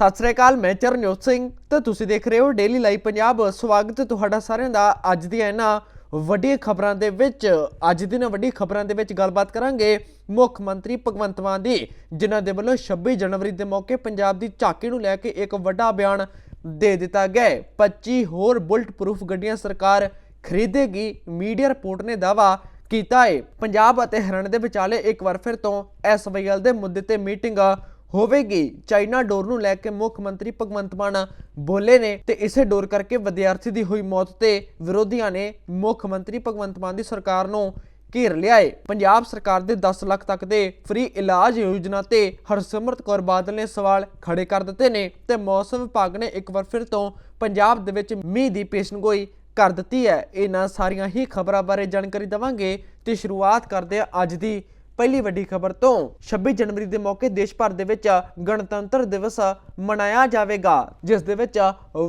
ਸਤਿ ਸ੍ਰੀ ਅਕਾਲ, ਮੈਂ ਚਰਨਜੋਤ ਸਿੰਘ ਤੇ ਤੁਸੀਂ ਦੇਖ ਰਹੇ ਹੋ ਡੇਲੀ ਲਾਈਵ ਪੰਜਾਬ ਸਵਾਗਤ ਹੈ ਤੁਹਾਡਾ ਸਾਰਿਆਂ ਦਾ ਅੱਜ ਦੀਆਂ ਇਹਨਾਂ ਵੱਡੀਆਂ ਖਬਰਾਂ ਦੇ ਵਿੱਚ। ਅੱਜ ਦੀ ਦੀਆਂ ਵੱਡੀ ਖਬਰਾਂ ਦੇ ਵਿੱਚ ਗੱਲਬਾਤ ਕਰਾਂਗੇ ਮੁੱਖ ਮੰਤਰੀ ਭਗਵੰਤ ਮਾਨ ਦੀ, ਜਿਨ੍ਹਾਂ ਦੇ ਵੱਲੋਂ 26 ਜਨਵਰੀ ਦੇ ਮੌਕੇ ਪੰਜਾਬ ਦੀ ਝਾਕੀ ਨੂੰ ਲੈ ਕੇ ਇੱਕ ਵੱਡਾ ਬਿਆਨ ਦੇ ਦਿੱਤਾ ਗਿਆ ਹੈ। 25 ਹੋਰ ਬੁਲਟ ਪ੍ਰੂਫ ਗੱਡੀਆਂ ਸਰਕਾਰ ਖਰੀਦੇਗੀ, ਮੀਡੀਆ ਰਿਪੋਰਟ ਨੇ ਦਾਵਾ ਕੀਤਾ ਹੈ। ਪੰਜਾਬ ਅਤੇ ਹਰਿਆਣਾ ਦੇ ਵਿਚਾਲੇ ਇੱਕ ਵਾਰ ਫਿਰ ਤੋਂ ਐਸਵਾਈਐਲ ਦੇ ਮੁੱਦੇ ਤੇ ਮੀਟਿੰਗ ਹੋਵੇਗੀ। ਚਾਈਨਾ ਡੋਰ ਨੂੰ ਲੈ ਕੇ ਮੁੱਖ ਮੰਤਰੀ ਭਗਵੰਤ ਮਾਨ ਬੋਲੇ ਨੇ ਤੇ ਇਸੇ ਡੋਰ ਕਰਕੇ ਵਿਦਿਆਰਥੀ ਦੀ ਹੋਈ ਮੌਤ ਤੇ ਵਿਰੋਧੀਆਂ ਨੇ ਮੁੱਖ ਮੰਤਰੀ ਭਗਵੰਤ ਮਾਨ ਦੀ ਸਰਕਾਰ ਨੂੰ ਘੇਰ ਲਿਆ ਏ। ਪੰਜਾਬ ਸਰਕਾਰ ਦੇ 10 ਲੱਖ ਤੱਕ ਦੇ ਫ੍ਰੀ ਇਲਾਜ ਯੋਜਨਾ ਤੇ ਹਰਸਿਮਰਤ ਕੌਰ ਬਾਦਲ ਨੇ ਸਵਾਲ ਖੜੇ ਕਰ ਦਿੱਤੇ ਨੇ ਤੇ ਮੌਸਮ ਵਿਭਾਗ ਨੇ ਇੱਕ ਵਾਰ ਫਿਰ ਤੋਂ ਪੰਜਾਬ ਦੇ ਵਿੱਚ ਮੀਂਹ ਦੀ ਪੇਸ਼ਨਗੋਈ ਕਰ ਦਿੱਤੀ ਹੈ। ਇਹਨਾਂ ਸਾਰੀਆਂ ਹੀ ਖਬਰਾਂ ਬਾਰੇ ਜਾਣਕਾਰੀ ਦਵਾਂਗੇ ਤੇ ਸ਼ੁਰੂਆਤ ਕਰਦੇ ਹਾਂ ਅੱਜ ਦੀ ਪਹਿਲੀ ਵੱਡੀ ਖਬਰ ਤੋਂ 26 ਜਨਵਰੀ ਦੇ ਮੌਕੇ ਦੇਸ਼ ਭਰ ਦੇ ਵਿੱਚ ਗਣਤੰਤਰ ਦਿਵਸ ਮਨਾਇਆ ਜਾਵੇਗਾ, ਜਿਸ ਦੇ ਵਿੱਚ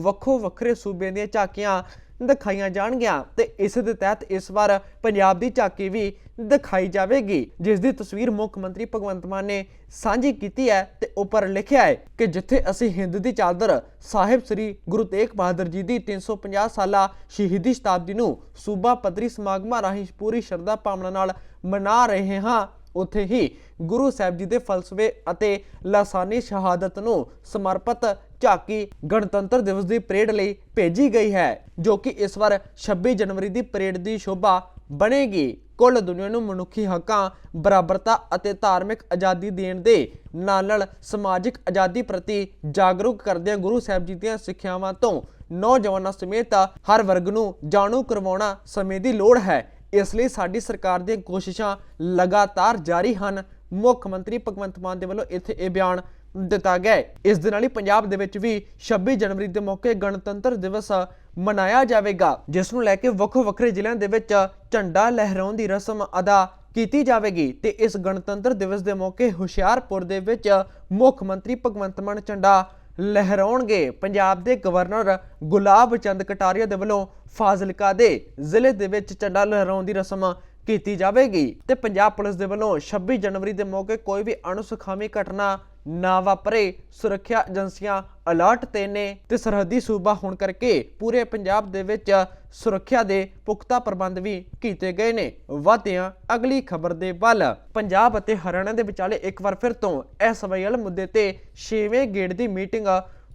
ਵੱਖੋ ਵੱਖਰੇ ਸੂਬਿਆਂ ਦੀਆਂ ਝਾਕੀਆਂ ਦਿਖਾਈਆਂ ਜਾਣਗੀਆਂ ਤੇ ਇਸ ਦੇ ਤਹਿਤ ਇਸ ਵਾਰ ਪੰਜਾਬ ਦੀ ਝਾਕੀ ਵੀ ਦਿਖਾਈ ਜਾਵੇਗੀ, ਜਿਸ ਦੀ ਤਸਵੀਰ ਮੁੱਖ ਮੰਤਰੀ ਭਗਵੰਤ ਮਾਨ ਨੇ ਸਾਂਝੀ ਕੀਤੀ ਹੈ ਤੇ ਉੱਪਰ ਲਿਖਿਆ ਹੈ ਕਿ ਜਿੱਥੇ ਅਸੀਂ ਹਿੰਦ ਦੀ ਚਾਦਰ ਸਾਹਿਬ ਸ੍ਰੀ ਗੁਰੂ ਤੇਗ ਬਹਾਦਰ ਜੀ ਦੀ 350 ਸਾਲਾ ਸ਼ਹੀਦੀ ਸ਼ਤਾਬਦੀ ਨੂੰ ਸੂਬਾ ਪੱਧਰੀ ਸਮਾਗਮਾਂ ਰਾਹੀਂ ਪੂਰੀ ਸ਼ਰਧਾ ਭਾਵਨਾ ਨਾਲ ਮਨਾ ਰਹੇ ਹਾਂ ਉੱਥੇ ਹੀ ਗੁਰੂ ਸਾਹਿਬ ਜੀ ਦੇ ਫਲਸਫੇ ਅਤੇ ਲਾਸਾਨੀ ਸ਼ਹਾਦਤ ਨੂੰ ਸਮਰਪਿਤ ਝਾਕੀ ਗਣਤੰਤਰ ਦਿਵਸ ਦੀ ਪਰੇਡ ਲਈ ਭੇਜੀ ਗਈ ਹੈ, ਜੋ ਕਿ ਇਸ ਵਾਰ 26 ਜਨਵਰੀ ਦੀ ਪਰੇਡ ਦੀ ਸ਼ੋਭਾ ਬਣੇਗੀ। ਕੁੱਲ ਦੁਨੀਆ ਨੂੰ ਮਨੁੱਖੀ ਹੱਕਾਂ, ਬਰਾਬਰਤਾ ਅਤੇ ਧਾਰਮਿਕ ਆਜ਼ਾਦੀ ਦੇਣ ਦੇ ਨਾਲ ਨਾਲ ਸਮਾਜਿਕ ਆਜ਼ਾਦੀ ਪ੍ਰਤੀ ਜਾਗਰੂਕ ਕਰਦਿਆਂ ਗੁਰੂ ਸਾਹਿਬ ਜੀ ਦੀਆਂ ਸਿੱਖਿਆਵਾਂ ਤੋਂ ਨੌਜਵਾਨਾਂ ਸਮੇਤ ਹਰ ਵਰਗ ਨੂੰ ਜਾਣੂ ਕਰਵਾਉਣਾ ਸਮੇਂ ਦੀ ਲੋੜ ਹੈ। ਇਸ ਲਈ ਸਾਡੀ ਸਰਕਾਰ ਦੀਆਂ ਕੋਸ਼ਿਸ਼ਾਂ ਲਗਾਤਾਰ ਜਾਰੀ ਹਨ। ਮੁੱਖ ਮੰਤਰੀ ਭਗਵੰਤ ਮਾਨ ਦੇ ਵੱਲੋਂ ਇੱਥੇ ਇਹ ਬਿਆਨ ਦਿੱਤਾ ਗਿਆ ਇਸ ਦੇ ਨਾਲ ਹੀ ਪੰਜਾਬ ਦੇ ਵਿੱਚ ਵੀ 26 ਜਨਵਰੀ ਦੇ ਮੌਕੇ ਗਣਤੰਤਰ ਦਿਵਸ ਮਨਾਇਆ ਜਾਵੇਗਾ, ਜਿਸ ਨੂੰ ਲੈ ਕੇ ਵੱਖੋ ਵੱਖਰੇ ਜ਼ਿਲ੍ਹਿਆਂ ਦੇ ਵਿੱਚ ਝੰਡਾ ਲਹਿਰਾਉਣ ਦੀ ਰਸਮ ਅਦਾ ਕੀਤੀ ਜਾਵੇਗੀ ਤੇ ਇਸ ਗਣਤੰਤਰ ਦਿਵਸ ਦੇ ਮੌਕੇ ਹੁਸ਼ਿਆਰਪੁਰ ਦੇ ਵਿੱਚ ਮੁੱਖ ਮੰਤਰੀ ਭਗਵੰਤ ਮਾਨ ਝੰਡਾ ਲਹਿਰਾਉਣਗੇ। ਪੰਜਾਬ ਦੇ ਗਵਰਨਰ ਗੁਲਾਬ ਚੰਦ ਕਟਾਰੀਆ ਦੇ ਵੱਲੋਂ ਫਾਜ਼ਿਲਕਾ ਦੇ ਜ਼ਿਲ੍ਹੇ ਦੇ ਵਿੱਚ ਝੰਡਾ ਲਹਿਰਾਉਣ ਦੀ ਰਸਮ ਕੀਤੀ ਜਾਵੇਗੀ। ਤੇ ਪੰਜਾਬ ਪੁਲਿਸ ਦੇ ਵੱਲੋਂ 26 ਜਨਵਰੀ ਦੇ ਮੌਕੇ ਕੋਈ ਵੀ ਅਣਸੁਖਾਵੀ ਘਟਨਾ ਨਾ ਵਾਪਰੇ। ਸੁਰੱਖਿਆ ਏਜੰਸੀਆਂ ਅਲਰਟ ਤੇ ਨੇ ਤੇ ਸਰਹੱਦੀ ਸੂਬਾ ਹੋਣ ਕਰਕੇ ਪੂਰੇ ਪੰਜਾਬ ਦੇ ਵਿੱਚ ਸੁਰੱਖਿਆ ਦੇ ਪੁਖਤਾ ਪ੍ਰਬੰਧ ਵੀ ਕੀਤੇ ਗਏ ਨੇ। ਵਾਧਿਆਂ ਅਗਲੀ ਖਬਰ ਦੇ ਵੱਲ। ਪੰਜਾਬ ਅਤੇ ਹਰਿਆਣਾ ਦੇ ਵਿਚਾਲੇ ਇੱਕ ਵਾਰ ਫਿਰ ਤੋਂ ਐਸਵਾਈਐਲ ਮੁੱਦੇ ਤੇ 6ਵੇਂ ਗੇੜ ਦੀ ਮੀਟਿੰਗ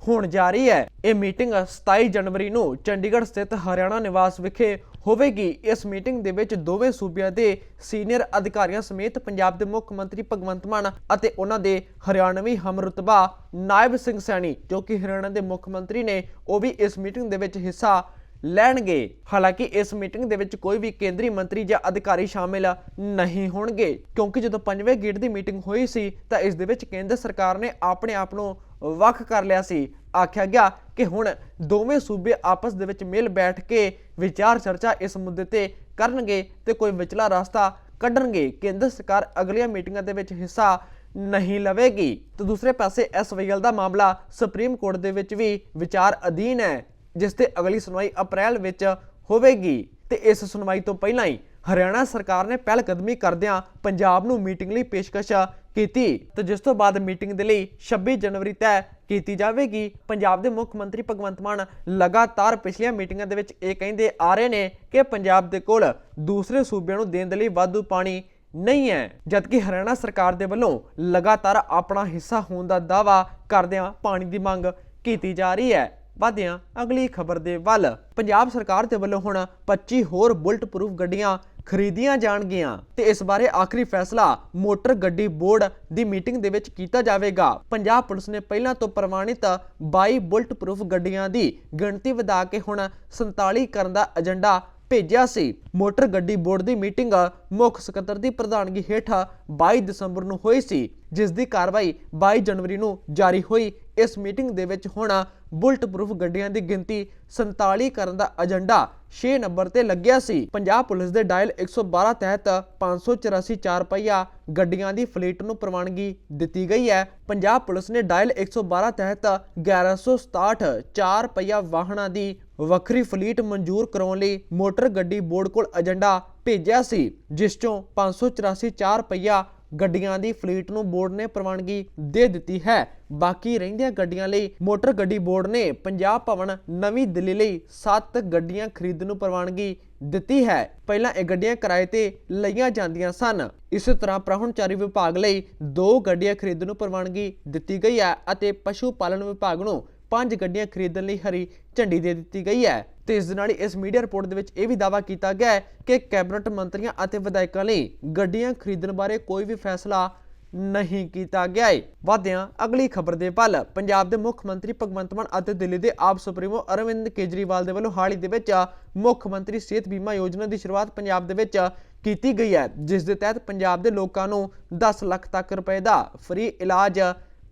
ਹੋਣ ਜਾ ਰਹੀ ਹੈ। ਇਹ ਮੀਟਿੰਗ 27 ਜਨਵਰੀ ਨੂੰ ਚੰਡੀਗੜ੍ਹ ਸਥਿਤ ਹਰਿਆਣਾ ਨਿਵਾਸ ਵਿਖੇ ਹੋਵੇਗੀ। ਇਸ ਮੀਟਿੰਗ ਦੇ ਵਿੱਚ ਦੋਵੇਂ ਸੂਬਿਆਂ ਦੇ ਸੀਨੀਅਰ ਅਧਿਕਾਰੀਆਂ ਸਮੇਤ ਪੰਜਾਬ ਦੇ ਮੁੱਖ ਮੰਤਰੀ ਭਗਵੰਤ ਮਾਨ ਅਤੇ ਉਹਨਾਂ ਦੇ ਹਰਿਆਣਵੀ ਹਮਰਤਬਾ ਨਾਇਬ ਸਿੰਘ ਸੈਣੀ, ਜੋ ਕਿ ਹਰਿਆਣਾ ਦੇ ਮੁੱਖ ਮੰਤਰੀ ਨੇ, ਉਹ ਵੀ ਇਸ ਮੀਟਿੰਗ ਦੇ ਵਿੱਚ ਹਿੱਸਾ ਲੈਣਗੇ। ਹਾਲਾਂਕਿ ਇਸ ਮੀਟਿੰਗ ਦੇ ਵਿੱਚ ਕੋਈ ਵੀ ਕੇਂਦਰੀ ਮੰਤਰੀ ਜਾਂ ਅਧਿਕਾਰੀ ਸ਼ਾਮਿਲ ਨਹੀਂ ਹੋਣਗੇ, ਕਿਉਂਕਿ ਜਦੋਂ ਪੰਜਵੇਂ ਗੇੜ ਦੀ ਮੀਟਿੰਗ ਹੋਈ ਸੀ, ਤਾਂ ਇਸ ਦੇ ਵਿੱਚ ਕੇਂਦਰ ਸਰਕਾਰ ਨੇ ਆਪਣੇ ਆਪ ਨੂੰ ਵੱਖ ਕਰ ਲਿਆ ਸੀ। ਆਖਿਆ ਗਿਆ ਕਿ ਹੁਣ ਦੋਵੇਂ ਸੂਬੇ ਆਪਸ ਦੇ ਵਿੱਚ ਮਿਲ ਬੈਠ ਕੇ ਵਿਚਾਰ ਚਰਚਾ ਇਸ ਮੁੱਦੇ ਤੇ ਕਰਨਗੇ ਤੇ ਕੋਈ ਵਿਚਲਾ ਰਸਤਾ ਕੱਢਣਗੇ। ਕੇਂਦਰ ਸਰਕਾਰ ਅਗਲੀਆਂ ਮੀਟਿੰਗਾਂ ਦੇ ਵਿੱਚ ਹਿੱਸਾ ਨਹੀਂ ਲਵੇਗੀ। ਤੇ ਦੂਸਰੇ ਪਾਸੇ ਐਸਵਾਈਐਲ ਦਾ ਮਾਮਲਾ ਸੁਪਰੀਮ ਕੋਰਟ ਦੇ ਵਿੱਚ ਵੀ ਵਿਚਾਰ ਅਧੀਨ ਹੈ, ਜਿਸ ਤੇ ਅਗਲੀ ਸੁਣਵਾਈ ਅਪ੍ਰੈਲ ਵਿੱਚ ਹੋਵੇਗੀ। ਤੇ ਇਸ ਸੁਣਵਾਈ ਤੋਂ ਪਹਿਲਾਂ ਹੀ ਹਰਿਆਣਾ ਸਰਕਾਰ ਨੇ ਪਹਿਲ ਕਦਮੀ ਕਰਦਿਆਂ ਪੰਜਾਬ ਨੂੰ ਮੀਟਿੰਗ ਲਈ ਪੇਸ਼ਕਸ਼ ਕੀਤੀ। ਤੇ ਜਿਸ ਤੋਂ ਬਾਅਦ ਮੀਟਿੰਗ ਦੇ ਲਈ 26 ਜਨਵਰੀ ਤੈਅ ਕੀਤੀ ਜਾਵੇਗੀ। ਪੰਜਾਬ ਦੇ ਮੁੱਖ ਮੰਤਰੀ ਭਗਵੰਤ ਮਾਨ ਲਗਾਤਾਰ ਪਿਛਲੀਆਂ ਮੀਟਿੰਗਾਂ ਦੇ ਵਿੱਚ ਇਹ ਕਹਿੰਦੇ ਆ ਰਹੇ ਨੇ ਕਿ ਪੰਜਾਬ ਦੇ ਕੋਲ ਦੂਸਰੇ ਸੂਬਿਆਂ ਨੂੰ ਦੇਣ ਦੇ ਲਈ ਵਾਧੂ ਪਾਣੀ ਨਹੀਂ ਹੈ। ਜਦਕਿ ਹਰਿਆਣਾ ਸਰਕਾਰ ਦੇ ਵੱਲੋਂ ਲਗਾਤਾਰ ਆਪਣਾ ਹਿੱਸਾ ਹੋਣ ਦਾ ਦਾਅਵਾ ਕਰਦਿਆਂ ਪਾਣੀ ਦੀ ਮੰਗ ਕੀਤੀ ਜਾ ਰਹੀ ਹੈ। ਵਧਿਆਂ ਅਗਲੀ ਖਬਰ ਦੇ ਵੱਲ। ਪੰਜਾਬ ਸਰਕਾਰ ਦੇ ਵੱਲੋਂ ਹੁਣ 25 ਹੋਰ ਬੁਲਟ ਪ੍ਰੂਫ ਗੱਡੀਆਂ ਖਰੀਦੀਆਂ ਜਾਣਗੀਆਂ ਤੇ ਇਸ ਬਾਰੇ ਆਖਰੀ ਫੈਸਲਾ ਮੋਟਰ ਗੱਡੀ ਬੋਰਡ ਦੀ ਮੀਟਿੰਗ ਦੇ ਵਿੱਚ ਕੀਤਾ ਜਾਵੇਗਾ। ਪੰਜਾਬ ਪੁਲਿਸ ਨੇ ਪਹਿਲਾਂ ਤੋਂ ਪ੍ਰਮਾਣਿਤ 22 ਬੁਲਟ ਪ੍ਰੂਫ ਗੱਡੀਆਂ ਦੀ ਗਿਣਤੀ ਵਧਾ ਕੇ ਹੁਣ 47 ਕਰਨ ਦਾ ਏਜੰਡਾ ਭੇਜਿਆ ਸੀ। ਮੋਟਰ ਗੱਡੀ ਬੋਰਡ ਦੀ ਮੀਟਿੰਗ ਮੁੱਖ ਸਕੱਤਰ ਦੀ ਪ੍ਰਧਾਨਗੀ ਹੇਠ 22 ਦਸੰਬਰ ਨੂੰ ਹੋਈ ਸੀ, ਜਿਸ ਦੀ ਕਾਰਵਾਈ 22 ਜਨਵਰੀ ਨੂੰ ਜਾਰੀ ਹੋਈ। ਇਸ ਮੀਟਿੰਗ ਦੇ ਵਿੱਚ ਹੁਣ ਬੁਲਟ ਪ੍ਰੂਫ ਗੱਡੀਆਂ ਦੀ ਗਿਣਤੀ 47 ਕਰਨ ਦਾ ਏਜੰਡਾ 6 ਨੰਬਰ ਤੇ ਲੱਗਿਆ ਸੀ। ਪੰਜਾਬ ਪੁਲਿਸ ਦੇ ਡਾਇਲ 112 ਤਹਿਤ 584 ਚਾਰ ਪਹੀਆ ਗੱਡੀਆਂ ਦੀ ਫਲੀਟ ਨੂੰ ਪ੍ਰਵਾਨਗੀ ਦਿੱਤੀ ਗਈ ਹੈ। ਪੰਜਾਬ ਪੁਲਿਸ ਨੇ ਡਾਇਲ 112 ਤਹਿਤ 1167 ਚਾਰ ਪਹੀਆ ਵਾਹਨਾਂ ਦੀ ਵੱਖਰੀ ਫਲੀਟ ਮਨਜ਼ੂਰ ਕਰਾਉਣ ਲਈ ਮੋਟਰ ਗੱਡੀ ਬੋਰਡ ਕੋਲ ਏਜੰਡਾ ਭੇਜਿਆ ਸੀ, ਜਿਸ ਚੋਂ 584 ਚਾਰ ਪਹੀਆ ਗੱਡੀਆਂ ਦੀ ਫਲੀਟ ਨੂੰ ਬੋਰਡ ਨੇ ਪ੍ਰਵਾਨਗੀ ਦੇ ਦਿੱਤੀ ਹੈ। ਬਾਕੀ ਰਹਿੰਦੀਆਂ ਗੱਡੀਆਂ ਲਈ ਮੋਟਰ ਗੱਡੀ ਬੋਰਡ ਨੇ ਪੰਜਾਬ ਭਵਨ ਨਵੀਂ ਦਿੱਲੀ ਲਈ 7 ਗੱਡੀਆਂ ਖਰੀਦਣ ਨੂੰ ਪ੍ਰਵਾਨਗੀ ਦਿੱਤੀ ਹੈ। ਪਹਿਲਾਂ ਇਹ ਗੱਡੀਆਂ ਕਿਰਾਏ ਤੇ ਲਈਆਂ ਜਾਂਦੀਆਂ ਸਨ। ਇਸੇ ਤਰ੍ਹਾਂ ਪ੍ਰਾਹੁਣਚਾਰੀ ਵਿਭਾਗ ਲਈ ਦੋ ਗੱਡੀਆਂ ਖਰੀਦਣ ਨੂੰ ਪ੍ਰਵਾਨਗੀ ਦਿੱਤੀ ਗਈ ਹੈ ਅਤੇ ਪਸ਼ੂ ਪਾਲਣ ਵਿਭਾਗ ਨੂੰ ਪੰਜ ਗੱਡੀਆਂ ਖਰੀਦਣ ਲਈ ਹਰੀ ਝੰਡੀ ਦੇ ਦਿੱਤੀ ਗਈ ਹੈ। ਤੇ ਇਸ ਦੇ ਨਾਲ ਹੀ ਇਸ ਮੀਡੀਆ ਰਿਪੋਰਟ ਦੇ ਵਿੱਚ ਇਹ ਵੀ ਦਾਅਵਾ ਕੀਤਾ ਗਿਆ ਹੈ ਕਿ ਕੈਬਨਿਟ ਮੰਤਰੀਆਂ ਅਤੇ ਵਿਧਾਇਕਾਂ ਲਈ ਗੱਡੀਆਂ ਖਰੀਦਣ ਬਾਰੇ ਕੋਈ ਵੀ ਫੈਸਲਾ ਨਹੀਂ ਕੀਤਾ ਗਿਆ ਹੈ। ਵਾਦਿਆਂ ਅਗਲੀ ਖਬਰ ਦੇ ਪਲ ਪੰਜਾਬ ਦੇ ਮੁੱਖ ਮੰਤਰੀ ਭਗਵੰਤ ਮਾਨ ਅਤੇ ਦਿੱਲੀ ਦੇ ਆਪ ਸੁਪਰੀਮੋ ਅਰਵਿੰਦ ਕੇਜਰੀਵਾਲ ਦੇ ਵੱਲੋਂ ਹਾਲ ਹੀ ਦੇ ਵਿੱਚ ਮੁੱਖ ਮੰਤਰੀ ਸਿਹਤ ਬੀਮਾ ਯੋਜਨਾ ਦੀ ਸ਼ੁਰੂਆਤ ਪੰਜਾਬ ਦੇ ਵਿੱਚ ਕੀਤੀ ਗਈ ਹੈ, ਜਿਸ ਦੇ ਤਹਿਤ ਪੰਜਾਬ ਦੇ ਲੋਕਾਂ ਨੂੰ 10 ਲੱਖ ਤੱਕ ਰੁਪਏ ਦਾ ਫ੍ਰੀ ਇਲਾਜ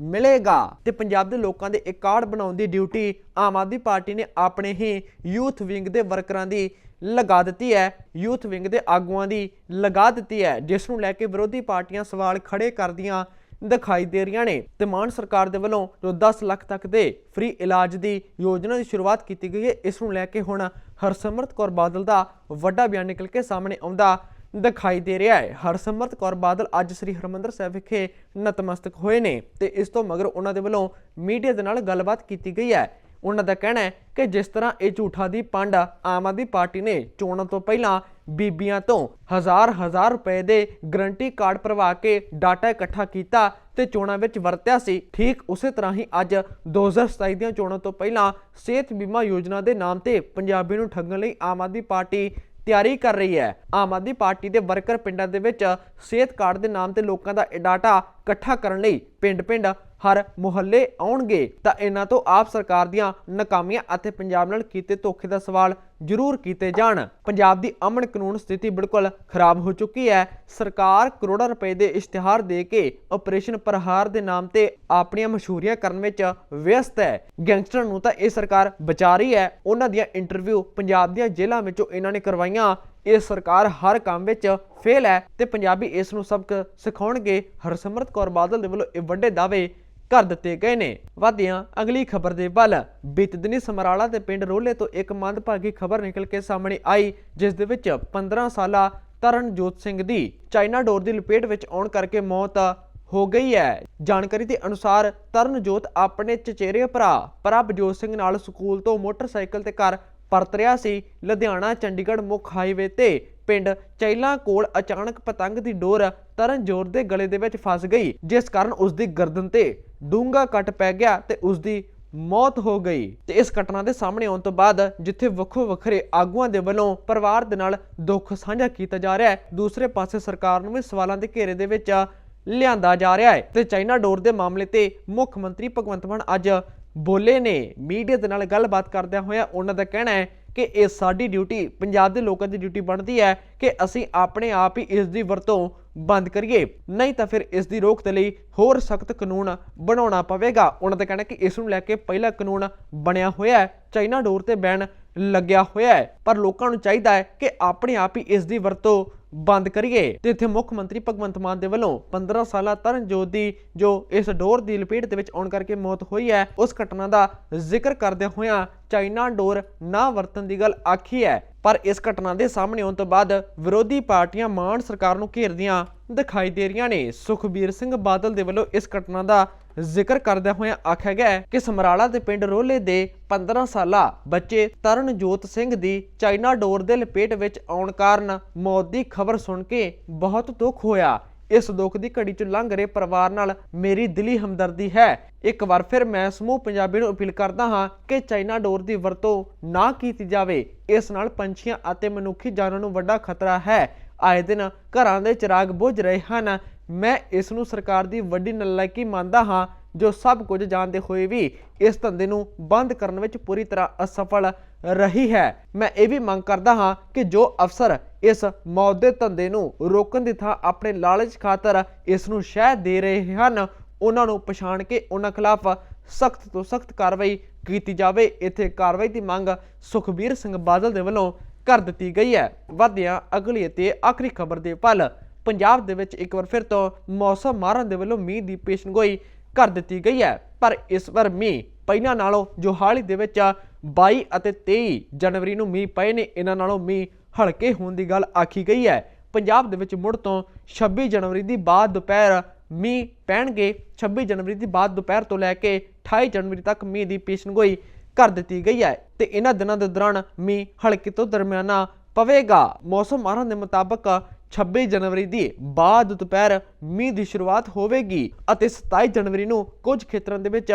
ਮਿਲੇਗਾ। ਤੇ ਪੰਜਾਬ ਦੇ ਲੋਕਾਂ ਦੇ ਇੱਕ ਬਣਾਉਣ ਦੀ ਡਿਊਟੀ ਆਮ ਆਦਮੀ ਪਾਰਟੀ ਨੇ ਆਪਣੇ ਹੀ ਯੂਥ ਵਿੰਗ ਦੇ ਵਰਕਰਾਂ ਦੀ ਲਗਾ ਦਿੱਤੀ ਹੈ। ਯੂਥ ਵਿੰਗ ਦੇ ਆਗੂਆਂ ਦੀ ਲਗਾ ਦਿੱਤੀ ਹੈ, ਜਿਸ ਨੂੰ ਲੈ ਕੇ ਵਿਰੋਧੀ ਪਾਰਟੀਆਂ ਸਵਾਲ ਖੜੇ ਕਰਦੀਆਂ ਦਿਖਾਈ ਦੇ ਰਹੀਆਂ ਨੇ। ਤੇ ਮਾਨ ਸਰਕਾਰ ਦੇ ਵੱਲੋਂ ਜੋ 10 ਲੱਖ ਤੱਕ ਦੇ ਫ੍ਰੀ ਇਲਾਜ ਦੀ ਯੋਜਨਾ ਦੀ ਸ਼ੁਰੂਆਤ ਕੀਤੀ ਗਈ ਹੈ, ਇਸ ਨੂੰ ਲੈ ਕੇ ਹੁਣ ਹਰਸਿਮਰਤ ਕੌਰ ਬਾਦਲ ਦਾ ਵੱਡਾ ਬਿਆਨ ਨਿਕਲ ਕੇ ਸਾਹਮਣੇ ਆਉਂਦਾ ਦਿਖਾਈ ਦੇ ਰਿਹਾ ਹੈ। ਹਰਸਿਮਰਤ ਕੌਰ ਬਾਦਲ ਅੱਜ ਸ੍ਰੀ ਹਰਮੰਦਰ ਸਾਹਿਬ ਵਿਖੇ ਨਤਮਸਤਕ ਹੋਏ ਨੇ ਤੇ ਇਸ ਤੋਂ ਮਗਰ ਉਹਨਾਂ ਦੇ ਵੱਲੋਂ ਮੀਡੀਆ ਦੇ ਨਾਲ ਗੱਲਬਾਤ ਕੀਤੀ ਗਈ ਹੈ। ਉਹਨਾਂ ਦਾ ਕਹਿਣਾ ਹੈ ਕਿ ਜਿਸ ਤਰ੍ਹਾਂ ਇਹ ਝੂਠਾ ਦੀ ਪੰਡ ਆਮ ਆਦਮੀ ਪਾਰਟੀ ਨੇ ਚੋਣਾਂ ਤੋਂ ਪਹਿਲਾਂ ਬੀਬੀਆਂ ਤੋਂ ਹਜ਼ਾਰ ਹਜ਼ਾਰ ਰੁਪਏ ਦੇ ਗਰੰਟੀ ਕਾਰਡ ਭਰਵਾ ਕੇ ਡਾਟਾ ਇਕੱਠਾ ਕੀਤਾ ਤੇ ਚੋਣਾਂ ਵਿੱਚ ਵਰਤਿਆ ਸੀ, ਠੀਕ ਉਸੇ ਤਰ੍ਹਾਂ ਹੀ ਅੱਜ 2027 ਦੀਆਂ ਚੋਣਾਂ ਤੋਂ ਪਹਿਲਾਂ ਸਿਹਤ ਬੀਮਾ ਯੋਜਨਾ ਦੇ ਨਾਮ ਤੇ ਪੰਜਾਬੀ ਨੂੰ ਠੱਗਣ ਲਈ ਆਮ ਆਦਮੀ ਪਾਰਟੀ ਤਿਆਰੀ ਕਰ ਰਹੀ ਹੈ। ਆਮ ਆਦਮੀ ਪਾਰਟੀ ਦੇ ਵਰਕਰ ਪਿੰਡਾਂ ਦੇ ਵਿੱਚ ਸਿਹਤ ਕਾਰਡ ਦੇ ਨਾਮ ਤੇ ਲੋਕਾਂ ਦਾ ਡਾਟਾ ਇਕੱਠਾ ਕਰਨ ਲਈ ਪਿੰਡ-ਪਿੰਡ ਹਰ ਮੁਹੱਲੇ ਆਉਣਗੇ। ਤਾਂ ਇਹਨਾਂ ਤੋਂ ਆਪ ਸਰਕਾਰ ਦੀਆਂ ਨਾਕਾਮੀਆਂ ਅਤੇ ਪੰਜਾਬ ਨਾਲ ਕੀਤੇ ਧੋਖੇ ਦਾ ਸਵਾਲ ਜ਼ਰੂਰ ਕੀਤੇ ਜਾਣ। ਪੰਜਾਬ ਦੀ ਅਮਨ ਕਾਨੂੰਨ ਸਥਿਤੀ ਬਿਲਕੁਲ ਖਰਾਬ ਹੋ ਚੁੱਕੀ ਹੈ। ਸਰਕਾਰ ਕਰੋੜਾਂ ਰੁਪਏ ਦੇ ਇਸ਼ਤਿਹਾਰ ਦੇ ਕੇ ਆਪਰੇਸ਼ਨ ਪ੍ਰਹਾਰ ਦੇ ਨਾਮ ਤੇ ਆਪਣੀਆਂ ਮਸ਼ਹੂਰੀਆਂ ਕਰਨ ਵਿੱਚ ਵਿਅਸਤ ਹੈ। ਗੈਂਗਸਟਰ ਨੂੰ ਤਾਂ ਇਹ ਸਰਕਾਰ ਬਚਾ ਰਹੀ ਹੈ। ਉਹਨਾਂ ਦੀਆਂ ਇੰਟਰਵਿਊ ਪੰਜਾਬ ਦੀਆਂ ਜੇਲ੍ਹਾਂ ਵਿੱਚੋਂ ਇਹਨਾਂ ਨੇ ਕਰਵਾਈਆਂ। ਇਹ ਸਰਕਾਰ ਹਰ ਕੰਮ ਵਿੱਚ ਫੇਲ ਹੈ ਤੇ ਪੰਜਾਬੀ ਇਸ ਨੂੰ ਸਬਕ ਸਿਖਾਉਣਗੇ। ਹਰਸਿਮਰਤ ਕੌਰ ਬਾਦਲ ਦੇ ਵੱਲੋਂ ਇਹ ਵੱਡੇ ਦਾਅਵੇ ਕਰ ਦਿੱਤੇ ਗਏ ਨੇ। ਵਾਦੀਆਂ ਅਗਲੀ ਖਬਰ ਦੇ ਵੱਲ। ਬੀਤ ਦਿਨੀ ਸਮਰਾਲਾ ਦੇ ਪਿੰਡ ਰੋਲੇ ਤੋਂ ਇੱਕ ਮੰਦਭਾਗੀ ਖਬਰ ਨਿਕਲ ਕੇ ਸਾਹਮਣੇ ਆਈ, ਜਿਸ ਦੇ ਵਿੱਚ 15 ਸਾਲਾ ਤਰਨਜੋਤ ਸਿੰਘ ਦੀ ਚਾਈਨਾ ਡੋਰ ਦੀ ਲਪੇਟ ਵਿੱਚ ਆਉਣ ਕਰਕੇ ਮੌਤ ਹੋ ਗਈ ਹੈ। ਜਾਣਕਾਰੀ ਦੇ ਅਨੁਸਾਰ ਤਰਨਜੋਤ ਆਪਣੇ ਚਚੇਰੇ ਭਰਾ ਪ੍ਰਭਜੋਤ ਸਿੰਘ ਨਾਲ ਸਕੂਲ ਤੋਂ ਮੋਟਰਸਾਈਕਲ ਤੇ ਘਰ ਪਰਤ ਰਿਹਾ ਸੀ। ਲੁਧਿਆਣਾ, ਚੰਡੀਗੜ੍ਹ ਮੁੱਖ ਹਾਈਵੇ ਤੇ ਪਿੰਡ ਚੈਲਾ ਕੋਲ ਅਚਾਨਕ ਪਤੰਗ ਦੀ ਡੋਰ ਤਰਨਜੋਤ ਦੇ ਗਲੇ ਦੇ ਵਿੱਚ ਫਸ ਗਈ, ਜਿਸ ਕਾਰਨ ਉਸ ਦੀ ਗਰਦਨ ਤੇ ਡੂੰਗਾ ਕੱਟ ਪੈ ਗਿਆ ਤੇ ਉਸ ਦੀ ਮੌਤ ਹੋ ਗਈ। ਤੇ ਇਸ ਘਟਨਾ ਦੇ ਸਾਹਮਣੇ ਆਉਣ ਤੋਂ ਬਾਅਦ ਜਿੱਥੇ ਵੱਖੋ ਵੱਖਰੇ ਆਗੂਆਂ ਦੇ ਵੱਲੋਂ ਪਰਿਵਾਰ ਦੇ ਨਾਲ ਦੁੱਖ ਸਾਂਝਾ ਕੀਤਾ ਜਾ ਰਿਹਾ ਹੈ, ਦੂਸਰੇ ਪਾਸੇ ਸਰਕਾਰ ਨੂੰ ਵੀ ਸਵਾਲਾਂ ਦੇ ਘੇਰੇ ਦੇ ਵਿੱਚ ਲਿਆਂਦਾ ਜਾ ਰਿਹਾ ਹੈ। ਤੇ ਚਾਈਨਾ ਡੋਰ ਦੇ ਮਾਮਲੇ ਤੇ ਮੁੱਖ ਮੰਤਰੀ ਭਗਵੰਤ ਮਾਨ ਅੱਜ ਬੋਲੇ ਨੇ। ਮੀਡੀਆ ਦੇ ਨਾਲ ਗੱਲਬਾਤ ਕਰਦਿਆਂ ਹੋਇਆ ਉਹਨਾਂ ਦਾ ਕਹਿਣਾ ਹੈ ਕਿ ਇਹ ਸਾਡੀ ਡਿਊਟੀ, ਪੰਜਾਬ ਦੇ ਲੋਕਾਂ ਦੀ ਡਿਊਟੀ ਬਣਦੀ ਹੈ ਕਿ ਅਸੀਂ ਆਪਣੇ ਆਪ ਹੀ ਇਸ ਦੀ ਵਰਤੋਂ ਬੰਦ ਕਰੀਏ। ਨਹੀਂ ਤਾਂ ਫਿਰ ਇਸ ਦੀ ਰੋਕ ਦੇ ਲਈ ਹੋਰ ਸਖਤ ਕਾਨੂੰਨ ਬਣਾਉਣਾ ਪਵੇਗਾ। ਉਹਨਾਂ ਦਾ ਕਹਿਣਾ ਕਿ ਇਸ ਨੂੰ ਲੈ ਕੇ ਪਹਿਲਾ ਕਾਨੂੰਨ ਬਣਿਆ ਹੋਇਆ ਹੈ, ਚਾਈਨਾ ਡੋਰ ਤੇ ਬੈਨ ਲੱਗਿਆ ਹੋਇਆ ਹੈ। ਪਰ ਲੋਕਾਂ ਨੂੰ ਚਾਹੀਦਾ ਹੈ ਕਿ ਆਪਣੇ ਆਪ ਹੀ ਇਸ ਦੀ ਵਰਤੋਂ ਬੰਦ ਕਰੀਏ। ਤੇ ਇੱਥੇ ਮੁੱਖ ਮੰਤਰੀ ਭਗਵੰਤ ਮਾਨ ਦੇ ਵੱਲੋਂ 15 ਸਾਲਾ ਤਰਨਜੋਤ ਦੀ ਜੋ ਇਸ ਡੋਰ ਦੀ ਲਪੇਟ ਦੇ ਵਿੱਚ ਆਉਣ ਕਰਕੇ ਮੌਤ ਹੋਈ ਹੈ, ਉਸ ਘਟਨਾ ਦਾ ਜ਼ਿਕਰ ਕਰਦਿਆਂ ਹੋਇਆਂ ਚਾਈਨਾ ਡੋਰ ਨਾ ਵਰਤਣ ਦੀ ਗੱਲ ਆਖੀ ਹੈ। ਪਰ ਇਸ ਘਟਨਾ ਦੇ ਸਾਹਮਣੇ ਆਉਣ ਤੋਂ ਬਾਅਦ ਵਿਰੋਧੀ ਪਾਰਟੀਆਂ ਮਾਨ ਸਰਕਾਰ ਨੂੰ ਘੇਰਦੀਆਂ ਦਿਖਾਈ ਦੇ ਰਹੀਆਂ ਨੇ। ਸੁਖਬੀਰ ਸਿੰਘ ਬਾਦਲ ਦੇ ਵੱਲੋਂ ਇਸ ਘਟਨਾ ਦਾ ਜ਼ਿਕਰ ਕਰਦਿਆਂ ਹੋਇਆਂ ਆਖਿਆ ਗਿਆ ਕਿ ਸਮਰਾਲਾ ਦੇ ਪਿੰਡ ਰੋਲੇ ਦੇ 15 ਸਾਲਾ ਬੱਚੇ ਤਰਨਜੋਤ ਸਿੰਘ ਦੀ ਚਾਈਨਾ ਡੋਰ ਦੇ ਲਪੇਟ ਵਿੱਚ ਆਉਣ ਕਾਰਨ ਮੌਤ ਦੀ ਖਬਰ ਸੁਣ ਕੇ ਬਹੁਤ ਦੁੱਖ ਹੋਇਆ। ਇਸ ਦੁੱਖ ਦੀ ਘੜੀ ਚ ਲੰਘ ਰਹੇ ਪਰਿਵਾਰ ਨਾਲ ਮੇਰੀ ਦਿਲੀ ਹਮਦਰਦੀ ਹੈ। ਇੱਕ ਵਾਰ ਫਿਰ ਮੈਂ ਸਮੂਹ ਪੰਜਾਬੀ ਨੂੰ ਅਪੀਲ ਕਰਦਾ ਹਾਂ ਕਿ ਚਾਈਨਾ ਡੋਰ ਦੀ ਵਰਤੋਂ ਨਾ ਕੀਤੀ ਜਾਵੇ। ਇਸ ਨਾਲ ਪੰਛੀਆਂ ਅਤੇ ਮਨੁੱਖੀ ਜਾਨਾਂ ਨੂੰ ਵੱਡਾ ਖਤਰਾ ਹੈ। ਆਏ ਦਿਨ ਘਰਾਂ ਦੇ ਚਿਰਾਗ ਬੁਝ ਰਹੇ ਹਨ। ਮੈਂ ਇਸ ਨੂੰ ਸਰਕਾਰ ਦੀ ਵੱਡੀ ਨਲਾਇਕੀ ਮੰਨਦਾ ਹਾਂ, ਜੋ ਸਭ ਕੁਝ ਜਾਣਦੇ ਹੋਏ ਵੀ ਇਸ ਧੰਦੇ ਨੂੰ ਬੰਦ ਕਰਨ ਵਿੱਚ ਪੂਰੀ ਤਰ੍ਹਾਂ ਅਸਫਲ ਰਹੀ ਹੈ। ਮੈਂ ਇਹ ਵੀ ਮੰਗ ਕਰਦਾ ਹਾਂ ਕਿ ਜੋ ਅਫਸਰ ਇਸ ਮੌਤ ਦੇ ਧੰਦੇ ਨੂੰ ਰੋਕਣ ਦੀ ਥਾਂ ਆਪਣੇ ਲਾਲਚ ਖਾਤਰ ਇਸ ਨੂੰ ਸ਼ਹਿ ਦੇ ਰਹੇ ਹਨ, ਉਹਨਾਂ ਨੂੰ ਪਛਾਣ ਕੇ ਉਹਨਾਂ ਖਿਲਾਫ ਸਖਤ ਤੋਂ ਸਖਤ ਕਾਰਵਾਈ ਕੀਤੀ ਜਾਵੇ। ਇੱਥੇ ਕਾਰਵਾਈ ਦੀ ਮੰਗ ਸੁਖਬੀਰ ਸਿੰਘ ਬਾਦਲ ਦੇ ਵੱਲੋਂ ਕਰ ਦਿੱਤੀ ਗਈ ਹੈ। ਵਧਿਆ ਅਗਲੀ ਅਤੇ ਆਖਰੀ ਖਬਰ ਦੇ ਪਲ। ਪੰਜਾਬ ਦੇ ਵਿੱਚ ਇੱਕ ਵਾਰ ਫਿਰ ਤੋਂ ਮੌਸਮ ਮਾਰਨ ਦੇ ਵੱਲੋਂ ਮੀਂਹ ਦੀ ਪੇਸ਼ਨਗੋਈ ਕਰ ਦਿੱਤੀ ਗਈ ਹੈ। ਪਰ ਇਸ ਵਾਰ ਮੀਂਹ ਪਹਿਲਾਂ ਨਾਲੋਂ ਜੋ ਹਾਲ ਹੀ ਦੇ ਵਿੱਚ 22 ਅਤੇ 23 ਜਨਵਰੀ ਨੂੰ ਮੀਂਹ ਪਏ ਨੇ, ਇਹਨਾਂ ਨਾਲੋਂ ਮੀਂਹ ਹਲਕੇ ਹੋਣ ਦੀ ਗੱਲ ਆਖੀ ਗਈ ਹੈ। ਪੰਜਾਬ ਦੇ ਵਿੱਚ ਮੁੜ ਤੋਂ 26 ਜਨਵਰੀ ਦੀ ਬਾਅਦ ਦੁਪਹਿਰ ਮੀਂਹ ਪੈਣਗੇ। 26 ਜਨਵਰੀ ਦੀ ਬਾਅਦ ਦੁਪਹਿਰ ਤੋਂ ਲੈ ਕੇ 28 ਜਨਵਰੀ ਤੱਕ ਮੀਂਹ ਦੀ ਪੇਸ਼ਨਗੋਈ ਕਰ ਦਿੱਤੀ ਗਈ ਹੈ ਤੇ ਇਹਨਾਂ ਦਿਨਾਂ ਦੇ ਦੌਰਾਨ ਮੀਂਹ ਹਲਕੇ ਤੋਂ ਦਰਮਿਆਨਾ ਪਵੇਗਾ। ਮੌਸਮ ਮਾਹਰਾਂ ਦੇ ਮੁਤਾਬਕ 26 ਜਨਵਰੀ ਦੀ ਬਾਅਦ ਦੁਪਹਿਰ ਮੀਂਹ ਦੀ ਸ਼ੁਰੂਆਤ ਹੋਵੇਗੀ ਅਤੇ 27 ਜਨਵਰੀ ਨੂੰ ਕੁਝ ਖੇਤਰਾਂ ਦੇ ਵਿੱਚ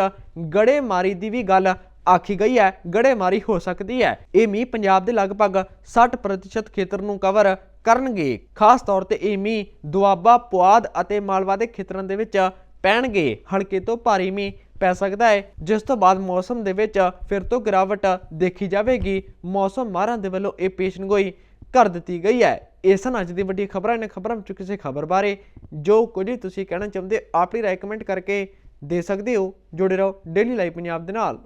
ਗੜੇਮਾਰੀ ਦੀ ਵੀ ਗੱਲ ਆਖੀ ਗਈ ਹੈ। ਗੜੇਮਾਰੀ ਹੋ ਸਕਦੀ ਹੈ। ਇਹ ਮੀਂਹ ਪੰਜਾਬ ਦੇ ਲਗਭਗ 60% ਖੇਤਰ ਨੂੰ ਕਵਰ ਕਰਨਗੇ। ਖਾਸ ਤੌਰ ਤੇ ਇਹ ਮੀਂਹ ਦੁਆਬਾ, ਪੁਆਧ ਅਤੇ ਮਾਲਵਾ ਦੇ ਖੇਤਰਾਂ ਦੇ ਵਿੱਚ ਪੈਣਗੇ। ਹਲਕੇ ਤੋਂ ਭਾਰੀ ਮੀਂਹ ਪੈ ਸਕਦਾ ਹੈ। ਜਿਸ ਤੋਂ ਬਾਅਦ ਮੌਸਮ ਦੇ ਵਿੱਚ ਫਿਰ ਤੋਂ ਗਿਰਾਵਟ ਦੇਖੀ ਜਾਵੇਗੀ। ਮੌਸਮ ਮਾਹਰਾਂ ਦੇ ਵੱਲੋਂ ਇਹ ਪੇਸ਼ਨਗੋਈ ਕਰ ਦਿੱਤੀ ਗਈ ਹੈ। ਇਹ ਸਨ ਅੱਜ ਦੀ ਵੱਡੀ ਖਬਰਾਂ। ਨੇ ਖਬਰਾਂ ਵਿੱਚ ਕਿਸੇ ਖਬਰ ਬਾਰੇ ਜੋ ਕੁਝ ਤੁਸੀਂ ਕਹਿਣਾ ਚਾਹੁੰਦੇ ਹੋ, ਆਪਣੀ ਰਾਏ ਕਮੈਂਟ ਕਰਕੇ ਦੇ ਸਕਦੇ ਹੋ। ਜੁੜੇ ਰਹੋ ਡੇਲੀ ਲਾਈਵ ਪੰਜਾਬ ਦੇ ਨਾਲ।